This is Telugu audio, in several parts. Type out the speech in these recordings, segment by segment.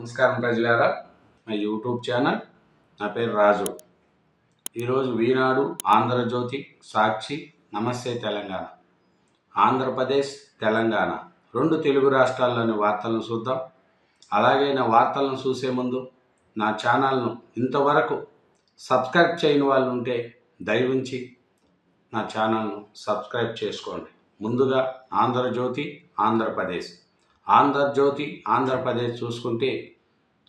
నమస్కారం ప్రజలారా నా యూట్యూబ్ ఛానల్ నా పేరు రాజు. ఈరోజు వీనాడు ఆంధ్రజ్యోతి సాక్షి నమస్తే తెలంగాణ. ఆంధ్రప్రదేశ్ తెలంగాణ. రెండు తెలుగు రాష్ట్రాల్లోని వార్తలను చూద్దాం. అలాగే నా వార్తలను చూసే ముందు నా ఛానల్ను ఇంతవరకు సబ్స్క్రైబ్ చేయని వాళ్ళు ఉంటే దయవుంచి నా ఛానల్ను సబ్స్క్రైబ్ చేసుకోండి. ముందుగా ఆంధ్రజ్యోతి ఆంధ్రప్రదేశ్. ఆంధ్రజ్యోతి ఆంధ్రప్రదేశ్ చూసుకుంటే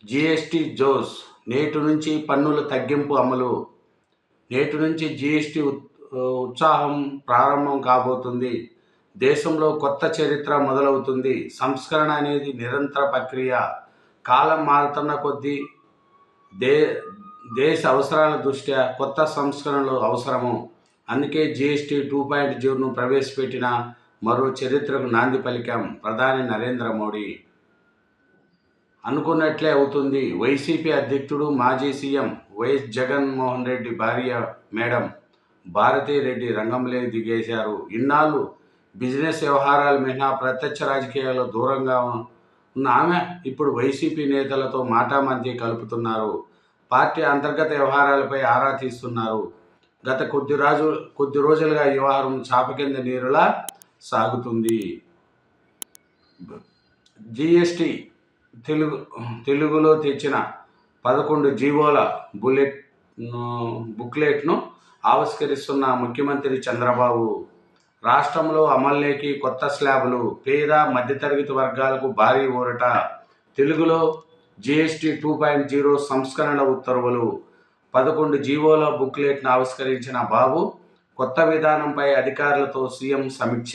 జిఎస్టీ జోస్ నేటి నుంచి పన్నుల తగ్గింపు అమలు. నేటి నుంచి జిఎస్టీ ఉత్సాహం ప్రారంభం కాబోతుంది. దేశంలో కొత్త చరిత్ర మొదలవుతుంది. సంస్కరణ అనేది నిరంతర ప్రక్రియ. కాలం మారుతున్న కొద్దీ దే దేశ అవసరాల దృష్ట్యా కొత్త సంస్కరణలు అవసరము. అందుకే జిఎస్టీ టూ పాయింట్ జీరోను ప్రవేశపెట్టిన మరో చరిత్రకు నాంది పలికాం ప్రధాని నరేంద్ర మోడీ. అనుకున్నట్లే అవుతుంది. వైసీపీ అధ్యక్షుడు మాజీ సీఎం వైఎస్ జగన్మోహన్ రెడ్డి భార్య మేడం భారతీ రెడ్డి రంగంలో దిగేశారు. ఇన్నాళ్ళు బిజినెస్ వ్యవహారాలు మినహా ప్రత్యక్ష రాజకీయాల్లో దూరంగా ఉన్న ఆమె ఇప్పుడు వైసీపీ నేతలతో మాటామంతి కలుపుతున్నారు. పార్టీ అంతర్గత వ్యవహారాలపై ఆరా తీస్తున్నారు. గత కొద్ది రాజు కొద్ది రోజులుగా ఈ వ్యవహారం చాప కింద నీరులా సాగుతుంది. జిఎస్టి తెలుగు తెలుగులో తెచ్చిన పదకొండు జీవోల బుల్లెట్ బుక్లెట్ను ఆవిష్కరిస్తున్న ముఖ్యమంత్రి చంద్రబాబు. రాష్ట్రంలో అమల్లోకి కొత్త స్లాబులు పేద మధ్యతరగతి వర్గాలకు భారీ ఊరట. తెలుగులో జిఎస్టి టూ పాయింట్ జీరో సంస్కరణల ఉత్తర్వులు. పదకొండు జీవోల బుక్లెట్ను ఆవిష్కరించిన బాబు కొత్త విధానంపై అధికారులతో సీఎం సమీక్ష.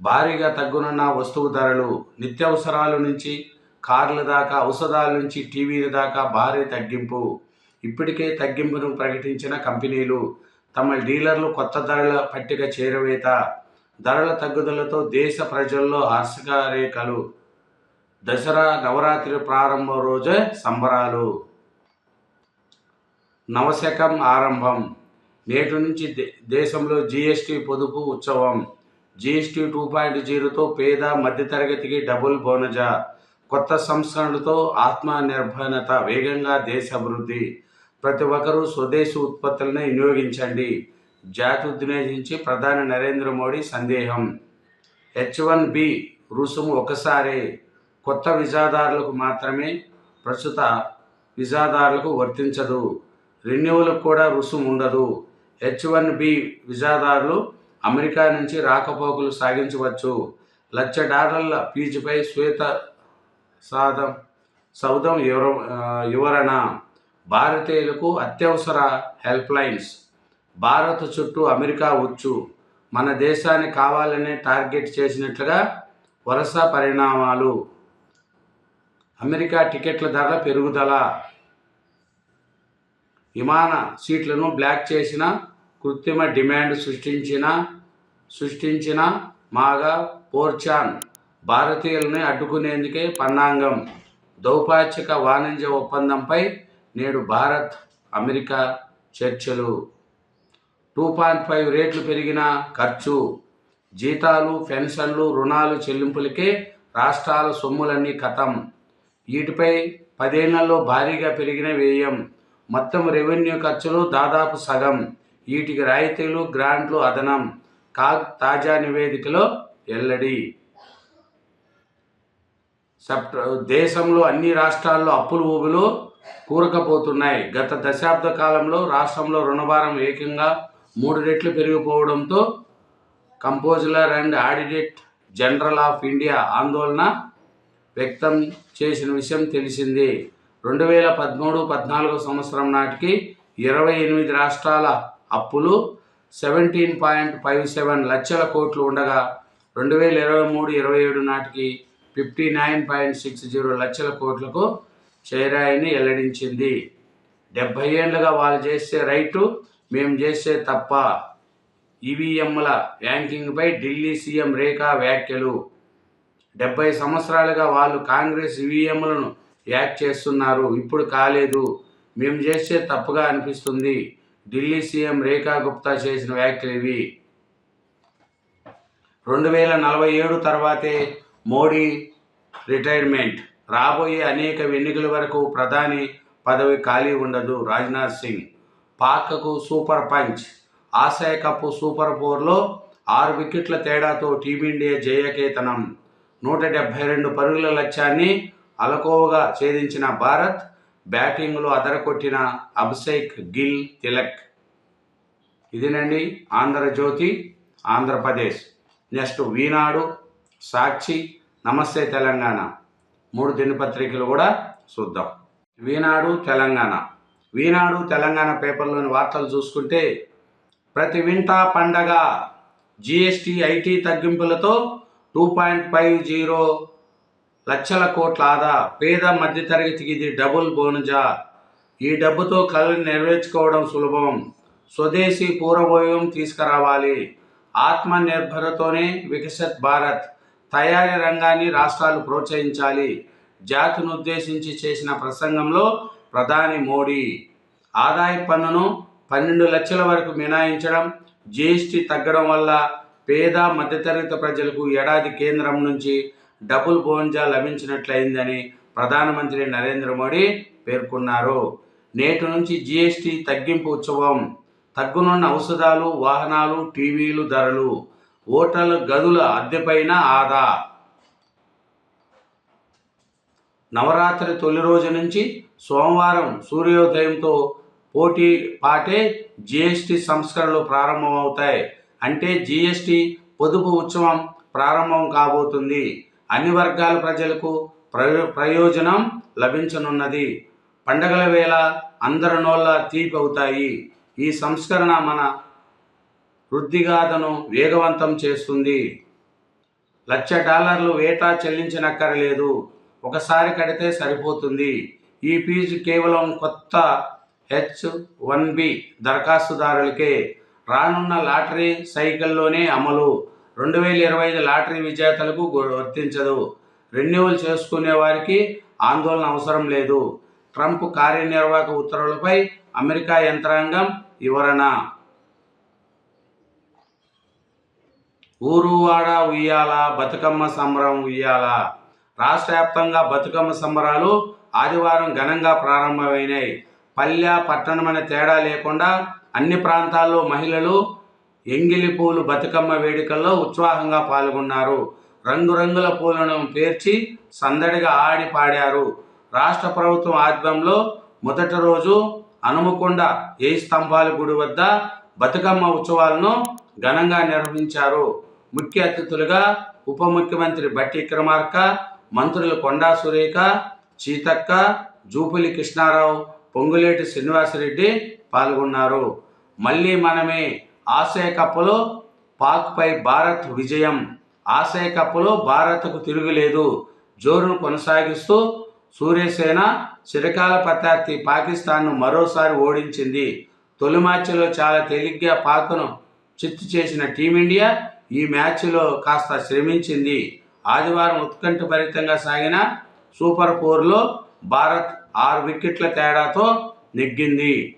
భారీగా తగ్గునున్న వస్తువు ధరలు నిత్యావసరాల నుంచి కార్ల దాకా ఔషధాల నుంచి టీవీల దాకా భారీ తగ్గింపు. ఇప్పటికే తగ్గింపును ప్రకటించిన కంపెనీలు తమ డీలర్లు కొత్త ధరల పట్టిక చేరవేత. ధరల తగ్గుదలతో దేశ ప్రజల్లో హర్షకారేఖలు దసరా నవరాత్రి ప్రారంభం రోజే సంబరాలు. నవశకం ఆరంభం. నేటి నుంచి దే- దేశంలో జీఎస్టీ పొదుపు ఉత్సవం. జీఎస్టీ టూ పాయింట్ జీరోతో పేద మధ్యతరగతికి డబుల్ బోనజా. కొత్త సంస్కరణలతో ఆత్మనిర్భరత వేగంగా దేశ అభివృద్ధి. ప్రతి ఒక్కరూ స్వదేశీ ఉత్పత్తులను వినియోగించండి. జాతి ఉద్దేశించి ప్రధాని నరేంద్ర మోడీ సందేహం. హెచ్ వన్ బి రుసుము ఒకసారి. కొత్త విజాదారులకు మాత్రమే ప్రస్తుత విజాదారులకు వర్తించదు. రెన్యువల్కు కూడా రుసుము ఉండదు. హెచ్ వన్ బి విజాదారులు అమెరికా నుంచి రాకపోకలు సాగించవచ్చు. లక్ష డాలర్ల ఫీజుపై శ్వేత సాధం సౌదం వివర వివరణ భారతీయులకు అత్యవసర హెల్ప్ లైన్స్ భారత్ చుట్టూ అమెరికా వచ్చు. మన దేశాన్ని కావాలనే టార్గెట్ చేసినట్లుగా వరుస పరిణామాలు. అమెరికా టికెట్ల ధరల పెరుగుదల. విమాన సీట్లను బ్లాక్ చేసిన కృత్రిమ డిమాండ్ సృష్టించిన సృష్టించిన మాగా పోర్చాన్ భారతీయులని అడ్డుకునేందుకే పన్నాంగం. దౌపాచిక వాణిజ్య ఒప్పందంపై నేడు భారత్ అమెరికా చర్చలు. టూ పాయింట్ ఫైవ్ రేట్లు పెరిగిన ఖర్చు. జీతాలు పెన్షన్లు రుణాలు చెల్లింపులకే రాష్ట్రాల సొమ్ములన్నీ కథం వీటిపై పదేళ్ళలో భారీగా పెరిగిన వ్యయం. మొత్తం రెవెన్యూ ఖర్చులు దాదాపు సగం. వీటికి రాయితీలు గ్రాంట్లు అదనం. కాగ్ తాజా నివేదికలో ఎల్లడి. సెప్ట దేశంలో అన్ని రాష్ట్రాల్లో అప్పులు ఊబులు కూరకపోతున్నాయి. గత దశాబ్ద కాలంలో రాష్ట్రంలో రుణభారం ఏకంగా మూడు రెట్లు పెరిగిపోవడంతో comptroller and audit general of India ఆందోళన వ్యక్తం చేసిన విషయం తెలిసింది. రెండు వేల పదమూడు పద్నాలుగు సంవత్సరం నాటికి ఇరవై ఎనిమిది రాష్ట్రాల అప్పులు సెవెంటీన్ పాయింట్ ఫైవ్ సెవెన్ లక్షల కోట్లు ఉండగా రెండు వేల ఇరవై మూడు ఇరవై ఏడు నాటికి fifty nine point six zero లక్షల కోట్లకు చేరాయని వెల్లడించింది. డెబ్బై ఏళ్ళుగా వాళ్ళు చేసే రైటు మేము చేసే తప్ప ఈవీఎంల ర్యాంకింగ్పై ఢిల్లీ సీఎం రేఖా వ్యాఖ్యలు. డెబ్బై సంవత్సరాలుగా వాళ్ళు కాంగ్రెస్ ఈవీఎంలను యాక్ట్ చేస్తున్నారు ఇప్పుడు కాలేదు. మేము చేసే తప్పుగా అనిపిస్తుంది. ఢిల్లీ సీఎం రేఖా గుప్తా చేసిన వ్యాఖ్యలు ఇవి. రెండు వేల నలభై ఏడు తర్వాతే మోడీ రిటైర్మెంట్. రాబోయే అనేక ఎన్నికల వరకు ప్రధాని పదవి ఖాళీ ఉండదు. Rajnath Singh పాక్కు super punch. Asia cup super ఫోర్లో ఆరు వికెట్ల తేడాతో టీమిండియా జయకేతనం. నూట డెబ్బై రెండు పరుగుల లక్ష్యాన్ని అలకోవగా ఛేదించిన భారత్ బ్యాటింగ్లో అదరకొట్టిన అభిషేక్ గిల్ తిలక్. ఇదేనండి? ఆంధ్రజ్యోతి ఆంధ్రప్రదేశ్. నెక్స్ట్ వీనాడు సాక్షి నమస్తే తెలంగాణ. మూడు దినపత్రికలు కూడా చూద్దాం. వీనాడు తెలంగాణ. వీనాడు తెలంగాణ పేపర్లోని వార్తలు చూసుకుంటే ప్రతి వింటా పండగ జిఎస్టీ ఐటీ తగ్గింపులతో టూ పాయింట్ ఫైవ్ జీరో లక్షల కోట్ల ఆదా. పేద మధ్యతరగతికి ఇది డబుల్ బోనుజా. ఈ డబ్బుతో కళలు నెరవేర్చుకోవడం సులభం. స్వదేశీ పూర్వభోయం తీసుకురావాలి. ఆత్మనిర్భరతోనే వికసిత్ భారత్. తయారీ రంగాన్ని రాష్ట్రాలు ప్రోత్సహించాలి. జాతిని ఉద్దేశించి చేసిన ప్రసంగంలో ప్రధాని మోడీ. ఆదాయ పన్నును పన్నెండు లక్షల వరకు మినాయించడం జీఎస్టీ తగ్గడం వల్ల పేద మధ్యతరగతి ప్రజలకు ఏడాది కేంద్రం నుంచి డబుల్ బోన్జా లభించినట్లయిందని ప్రధానమంత్రి నరేంద్ర మోడీ పేర్కొన్నారు. నేటి నుంచి జీఎస్టీ తగ్గింపు ఉత్సవం. తగ్గునున్న ఔషధాలు వాహనాలు టీవీలు ధరలు. ఓటర్ల గదుల అద్దెపైన ఆదా. నవరాత్రి తొలి రోజు నుంచి సోమవారం సూర్యోదయంతో పోటీ పాటే జిఎస్టి సంస్కరణలు ప్రారంభమవుతాయి. అంటే జిఎస్టి పొదుపు ఉత్సవం ప్రారంభం కాబోతుంది. అన్ని వర్గాల ప్రజలకు ప్రయో ప్రయోజనం లభించనున్నది. పండగల వేళ అందరి నోళ్ళ తీపి అవుతాయి ఈ సంస్కరణ మన వృద్ధిగాథను వేగవంతం చేస్తుంది. లక్ష డాలర్లు వేటా చెల్లించనక్కరలేదు. ఒకసారి కడితే సరిపోతుంది. ఈ ఫీజు కేవలం కొత్త హెచ్ వన్ బి దరఖాస్తుదారులకే. రానున్న లాటరీ సైకిల్లోనే అమలు. రెండు వేల ఇరవై ఐదు లాటరీ విజేతలకు వర్తించదు. రెన్యువల్ చేసుకునే వారికి ఆందోళన అవసరం లేదు. ట్రంప్ కార్యనిర్వాహక ఉత్తర్వులపై అమెరికా యంత్రాంగం వివరణ. ఊరువాడ ఉయ్యాల బతుకమ్మ సంబరం ఉయ్యాల. రాష్ట్ర వ్యాప్తంగా బతుకమ్మ సంబరాలు ఆదివారం ఘనంగా ప్రారంభమైనాయి. పల్లె పట్టణం అనే తేడా లేకుండా అన్ని ప్రాంతాల్లో మహిళలు ఎంగిలి పూలు బతుకమ్మ వేడుకల్లో ఉత్సాహంగా పాల్గొన్నారు. రంగురంగుల పూలను పేర్చి సందడిగా ఆడి పాడారు. రాష్ట్ర ప్రభుత్వం ఆధ్వర్యంలో మొదటి రోజు హనుమకొండ ఏ స్తంభాల గుడి వద్ద బతుకమ్మ ఉత్సవాలను ఘనంగా నిర్వహించారు. ముఖ్య అతిథులుగా ఉప ముఖ్యమంత్రి బట్టి విక్రమార్క మంత్రులు కొండా సురేఖ చీతక్క జూపులి కృష్ణారావు పొంగులేటి శ్రీనివాసరెడ్డి పాల్గొన్నారు. మళ్ళీ మనమే ఆసియా కప్లో పాక్పై భారత్ విజయం. ఆసియా కప్లో భారత్కు తిరుగులేదు జోరును కొనసాగిస్తూ సూర్యసేన చిరకాల ప్రత్యర్థి పాకిస్తాన్ను మరోసారి ఓడించింది. తొలి మ్యాచ్లో చాలా తేలిగ్గా పాక్ను చిత్తు చేసిన టీమిండియా ఈ మ్యాచ్లో కాస్త శ్రమించింది. ఆదివారం ఉత్కంఠభరితంగా సాగిన సూపర్ ఫోర్లో భారత్ ఆరు వికెట్ల తేడాతో నెగ్గింది.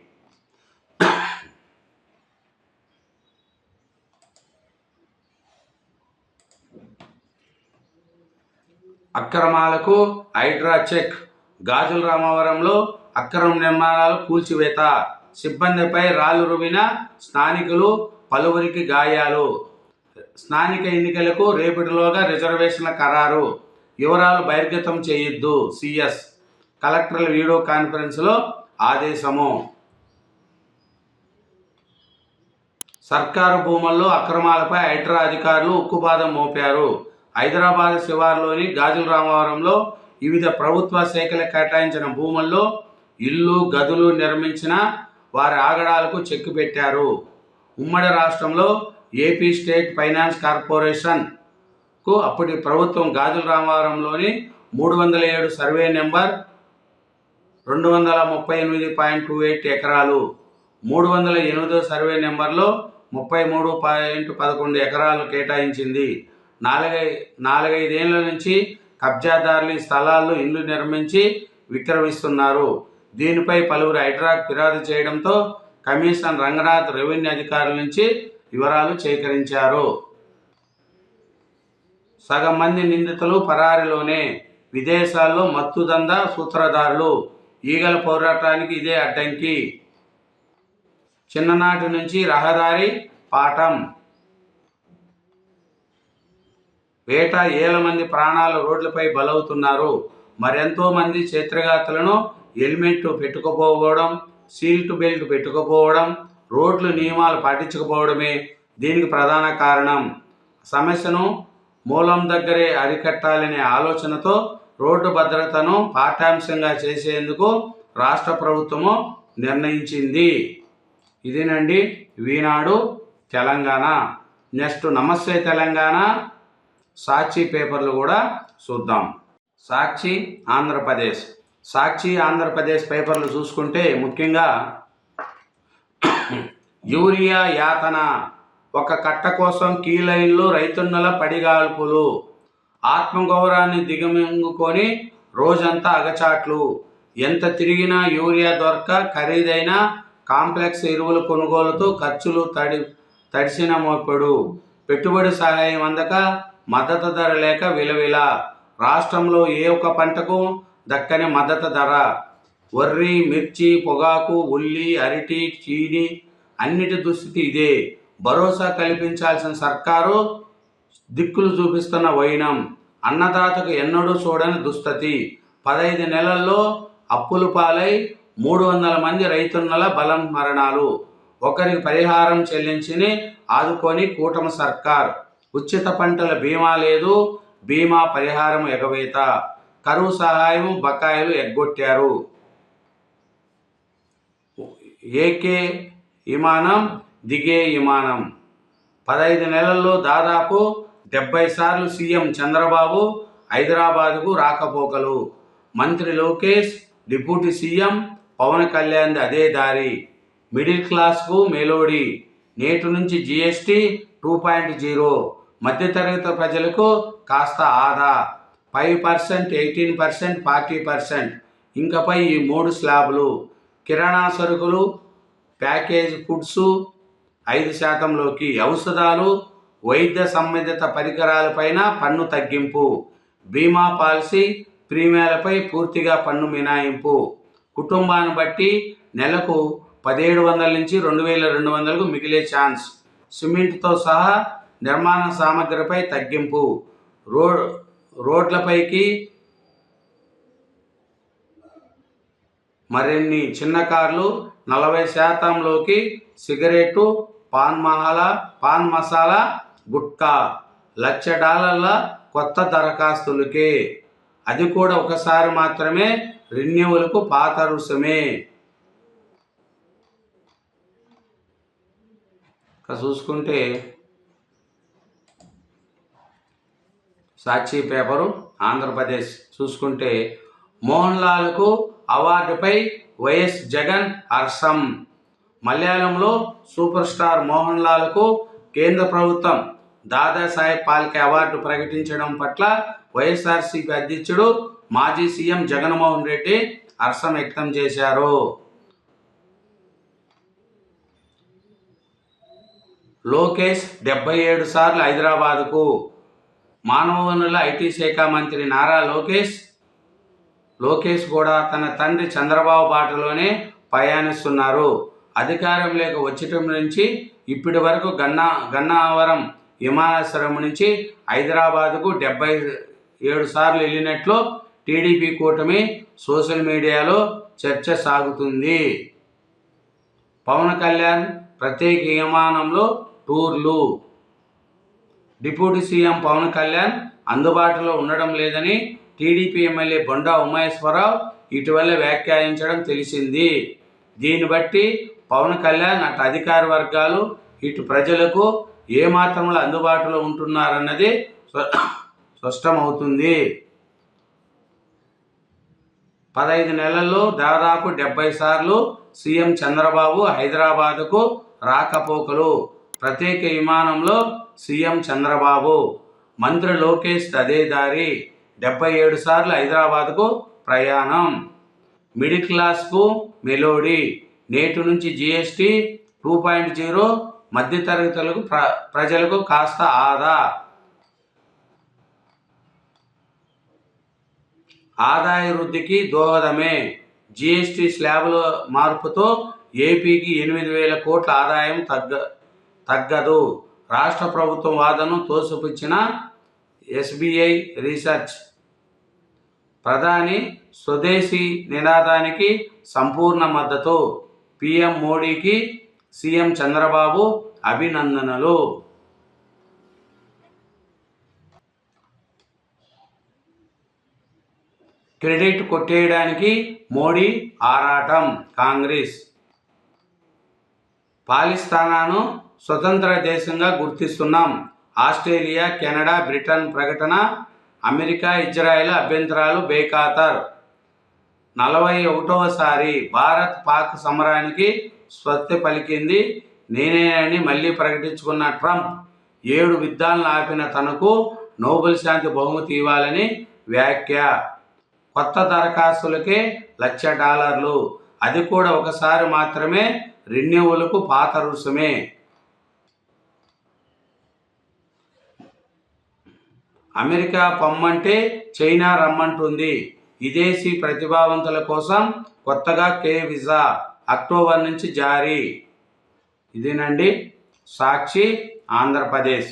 అక్రమాలకు హైడ్రా చెక్. గాజుల రామవరంలో అక్రమ నిర్మాణాలు కూల్చివేత. సిబ్బందిపై రాళ్ళు రువిన స్థానికులు పలువురికి గాయాలు. స్థానిక ఎన్నికలకు రేపటిలోగా రిజర్వేషన్ల ఖరారు. వివరాలు బహిర్గతం చేయొద్దు సిఎస్. కలెక్టర్ల వీడియో కాన్ఫరెన్స్లో ఆదేశము. సర్కారు భూముల్లో అక్రమాలపై హైడ్రా అధికారులు ఉక్కుపాదం మోపారు. హైదరాబాద్ శివార్లోని గాజుల రామవరంలో వివిధ ప్రభుత్వ శాఖలకు కేటాయించిన భూముల్లో ఇల్లు గదులు నిర్మించిన వారి ఆగడాలకు చెక్కు పెట్టారు. ఉమ్మడి రాష్ట్రంలో ఏపీ స్టేట్ ఫైనాన్స్ కార్పొరేషన్కు అప్పటి ప్రభుత్వం గాజుల రామవరంలోని మూడు వందల ఏడు సర్వే నెంబర్ రెండు వందల ముప్పై ఎనిమిది పాయింట్ టూ ఎయిట్ ఎకరాలు మూడు వందల ఎనిమిదో సర్వే నెంబర్లో ముప్పై మూడు పాయింట్ పదకొండు ఎకరాలు కేటాయించింది. నాలుగై నాలుగైదేళ్ళ నుంచి కబ్జాదారులు ఈ స్థలాల్లో ఇల్లు నిర్మించి విక్రమిస్తున్నారు. దీనిపై పలువురు హైడ్రాక్ ఫిర్యాదు చేయడంతో కమిషన్ రంగనాథ్ రెవెన్యూ అధికారుల నుంచి వివరాలు సేకరించారు. సగం మంది నిందితులు పరారిలోనే విదేశాల్లో మత్తుదంద సూత్రధారులు. ఈగల పోరాటానికి ఇదే అడ్డంకి. చిన్ననాటి నుంచి రహదారి పాఠం. వేట ఏల మంది ప్రాణాలు రోడ్లపై బలవుతున్నారు. మరెంతో మంది క్షేత్రగాతులను హెల్మెట్ పెట్టుకోపోవడం సీట్ బెల్ట్ పెట్టుకోపోవడం రోడ్లు నియమాలు పాటించకపోవడమే దీనికి ప్రధాన కారణం. సమస్యను మూలం దగ్గరే అరికట్టాలనే ఆలోచనతో రోడ్డు భద్రతను పాఠ్యాంశంగా చేసేందుకు రాష్ట్ర ప్రభుత్వము నిర్ణయించింది. ఇదేనండి. వీనాడు తెలంగాణ. నెక్స్ట్ నమస్తే తెలంగాణ. సాక్షి పేపర్లు కూడా చూద్దాం. సాక్షి ఆంధ్రప్రదేశ్. సాక్షి ఆంధ్రప్రదేశ్ పేపర్లు చూసుకుంటే ముఖ్యంగా యూరియా యాతన ఒక కట్ట కోసం కీలైన్లు రైతున్నల పడిగాల్పులు ఆత్మగౌరవాన్ని దిగమింగుకొని రోజంతా అగచాట్లు. ఎంత తిరిగినా యూరియా దొరక ఖరీదైన కాంప్లెక్స్ ఎరువుల కొనుగోలుతో ఖర్చులు తడి తడిసిన మోపెడు. పెట్టుబడి సహాయం అందక మద్దతు ధర లేక విలవిల. రాష్ట్రంలో ఏ ఒక్క పంటకు దక్కని మద్దతు ధర. వర్రి మిర్చి పొగాకు ఉల్లి అరటి చీని అన్నిటి దుస్థితి ఇదే. భరోసా కల్పించాల్సిన సర్కారు దిక్కులు చూపిస్తున్న వైనం. అన్నదాతకు ఎన్నడూ చూడని దుస్థితి. పదహైదు నెలల్లో అప్పులు పాలై మూడు వందల మంది రైతున్నల బలం మరణాలు. ఒకరికి పరిహారం చెల్లించి ఆదుకొని కూటమి సర్కార్ ఉచిత పంటల బీమా లేదు బీమా పరిహారం ఎగవేత. కరువు సహాయం బకాయిలు ఎగ్గొట్టారు. ఏకే విమానం దిగే విమానం పదహైదు నెలల్లో దాదాపు డెబ్బై సార్లు సీఎం చంద్రబాబు హైదరాబాదుకు రాకపోకలు. మంత్రి లోకేష్ డిప్యూటీ సీఎం పవన్ కళ్యాణ్ అదే దారి. మిడిల్ క్లాస్కు మెలోడీ. నేటి నుంచి జీఎస్టీ టూ పాయింట్ జీరో మధ్యతరగతి ప్రజలకు కాస్త ఆదా. Five percent eighteen percent forty percent ఇంకపై ఈ మూడు స్లాబ్లు. కిరాణా సరుకులు ప్యాకేజ్ ఫుడ్స్ ఐదు శాతంలోకి ఔషధాలు వైద్య సంబంధిత పరికరాలపైన పన్ను తగ్గింపు. బీమా పాలసీ ప్రీమియాలపై పూర్తిగా పన్ను మినాయింపు. కుటుంబాన్ని బట్టి నెలకు పదిహేడు వందల నుంచి రెండు వేల రెండు వందలకు మిగిలే ఛాన్స్. సిమెంట్తో సహా నిర్మాణ సామగ్రిపై తగ్గింపు. రో రోడ్లపైకి మరిన్ని చిన్న కార్లు నలభై శాతంలోకి సిగరెట్టు పాన్ మహాలా పాన్ మసాలా గుట్కా లక్ష డాలర్ల కొత్త దరఖాస్తులకే. అది కూడా ఒకసారి మాత్రమే రెన్యువల్కు పాత రుసుమే చూసుకుంటే సాక్షి పేపరు ఆంధ్రప్రదేశ్. చూసుకుంటే మోహన్ లాల్కు అవార్డుపై వైఎస్ జగన్ హర్షం. మలయాళంలో సూపర్ స్టార్ మోహన్ లాల్కు కేంద్ర ప్రభుత్వం దాదాసాహెబ్ పాల్కే అవార్డు ప్రకటించడం పట్ల వైఎస్ఆర్సీపీ అధ్యక్షుడు మాజీ సీఎం జగన్మోహన్ రెడ్డి హర్షం వ్యక్తం చేశారు. లోకేష్ డెబ్బై ఏడు సార్లు హైదరాబాదుకు. మానవ వనరుల ఐటీ శాఖ మంత్రి నారా లోకేష్ లోకేష్ కూడా తన తండ్రి చంద్రబాబు బాటలోనే ప్రయాణిస్తున్నారు. అధికారం లేక వచ్చటం నుంచి ఇప్పటి వరకు గన్నా గన్నావరం విమానాశ్రయం నుంచి హైదరాబాదుకు డెబ్బై ఏడు సార్లు వెళ్ళినట్లు టీడీపీ కూటమి సోషల్ మీడియాలో చర్చ సాగుతుంది. పవన్ కళ్యాణ్ ప్రత్యేక విమానంలో టూర్లు. డిప్యూటీ సీఎం పవన్ కళ్యాణ్ అందుబాటులో ఉండడం లేదని టీడీపీ ఎమ్మెల్యే బొండా ఉమేశ్వరరావు ఇటీవల వ్యాఖ్యానించడం తెలిసింది. దీన్ని బట్టి పవన్ కళ్యాణ్ అటు అధికార వర్గాలు ఇటు ప్రజలకు ఏ మాత్రంలో అందుబాటులో ఉంటున్నారన్నది స్వ- స్పష్టమవుతుంది. పదహైదు నెలల్లో దాదాపు డెబ్బై సార్లు సీఎం చంద్రబాబు హైదరాబాదుకు రాకపోకలు. ప్రత్యేక విమానంలో సీఎం చంద్రబాబు మంత్రి లోకేష్ తదేదారి డెబ్బై ఏడు సార్లు హైదరాబాద్కు ప్రయాణం. మిడిల్ క్లాస్కు మెలోడీ నేటి నుంచి జిఎస్టీ టూ పాయింట్ జీరో మధ్యతరగతులకు ప్ర ప్రజలకు కాస్త ఆదా. ఆదాయ వృద్ధికి దోహదమే. జిఎస్టి స్లాబ్ల మార్పుతో ఏపీకి ఎనిమిది వేల కోట్ల ఆదాయం తగ్గ తగ్గదు. రాష్ట్ర ప్రభుత్వం వాదనను తోసిపుచ్చిన ఎస్బీఐ రీసెర్చ్. ప్రధాని స్వదేశీ నినాదానికి సంపూర్ణ మద్దతు. పిఎం మోడీకి సీఎం చంద్రబాబు అభినందనలు. క్రెడిట్ కొట్టేయడానికి మోడీ ఆరాటం కాంగ్రెస్. పాలిస్తానాను స్వతంత్ర దేశంగా గుర్తిస్తున్నాం. ఆస్ట్రేలియా కెనడా బ్రిటన్ ప్రకటన అమెరికా ఇజ్రాయెల్ అభ్యంతరాలు బేఖాతర్. నలభై ఒకటవసారి భారత్ పాక్ సమరానికి స్వస్తి పలికింది. నేనేనని మళ్ళీ ప్రకటించుకున్న ట్రంప్ ఏడు యుద్ధాలను ఆపిన తనకు నోబెల్ శాంతి బహుమతి ఇవ్వాలని వ్యాఖ్య. కొత్త దరఖాస్తులకే లక్ష డాలర్లు. అది కూడా ఒకసారి మాత్రమే. రెన్యువల్కు పాత రుసుమే. అమెరికా పొమ్మంటే చైనా రమ్మంటుంది. విదేశీ ప్రతిభావంతుల కోసం కొత్తగా కే వీసా అక్టోబర్ నుంచి జారీ. ఇదేనండి సాక్షి ఆంధ్రప్రదేశ్.